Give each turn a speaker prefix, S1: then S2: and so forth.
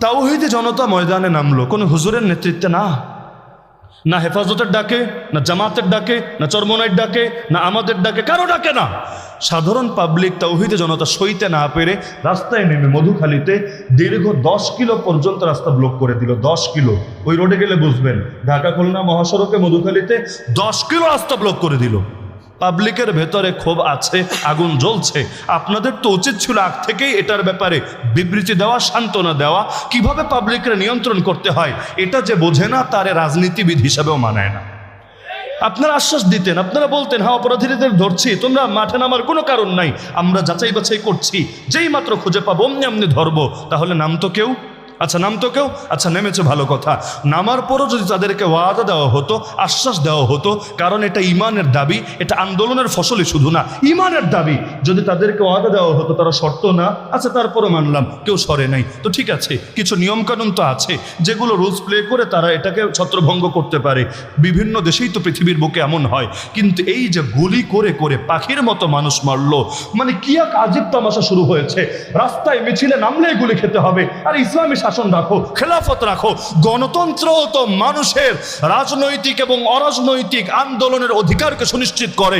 S1: তাওহিদে জনতা ময়দানে নামলো। কোনো হুজুরের নেতৃত্বে না। না হেফাজতের ডাকে, না জামাতের ডাকে, না চরমনাইয়ের ডাকে, না আমাদের ডাকে, কারও ডাকে না। সাধারণ পাবলিক তাওহিদে জনতা সইতে না পেরে রাস্তায় নেমে মধুখালীতে দীর্ঘ দশ কিলো পর্যন্ত রাস্তা ব্লক করে দিল। দশ কিলো। ওই রোডে গেলে বুঝবেন ঢাকা খুলনা মহাসড়কে মধুখালীতে দশ কিলো রাস্তা ব্লক করে দিল। পাবলিকের ভেতরে ক্ষোভ আছে, আগুন জ্বলছে। আপনাদের তো উচিত ছিল আগ থেকেই এটার ব্যাপারে বিবৃতি দেওয়া, সান্ত্বনা দেওয়া। কীভাবে পাবলিকের নিয়ন্ত্রণ করতে হয়, এটা যে বোঝে না, তারে রাজনীতিবিদ হিসাবেও মানায় না। আপনারা আশ্বাস দিতেন, আপনারা বলতেন হ্যাঁ অপরাধীদের ধরছি, তোমরা মাঠে নামার কোনো কারণ নাই, আমরা যাচাই বাছাই করছি, যেই মাত্র খুঁজে পাবো, অমনি অমনি ধরবো, তাহলে নাম তো কেউ আচ্ছা নাম তো কেউ? আচ্ছা নেমেছে ভালো কথা। নামার পরও যদি তাদেরকে ওয়াদা দেওয়া হতো, আশ্বাস দেওয়া হতো, কারণ এটা ইমানের দাবি, এটা আন্দোলনের ফসলই শুধু না, ইমানের দাবি। যদি তাদেরকে ওয়াদা দেওয়া হতো, তারা শর্ত না। আচ্ছা তারপরও মানলাম, কেউ সরে নাই। তো ঠিক আছে, কিছু নিয়মকানুন তো আছে, যেগুলো রুলস প্লে করে তারা এটাকে ছত্রভঙ্গ করতে পারে। বিভিন্ন দেশেই তো পৃথিবীর বুকে এমন হয়, কিন্তু এই যে গুলি করে করে পাখির মতো মানুষ মারলো মানে কি এক আজীব তামাশা শুরু হয়েছে। রাস্তায় মিছিলে নামলেই গুলি খেতে হবে, আর ইসলামী শাসন রাখো খেলাফত রাখো। গণতন্ত্র তো মানুষের রাজনৈতিক এবং অরাজনৈতিক আন্দোলনের অধিকারকে সুনিশ্চিত করে।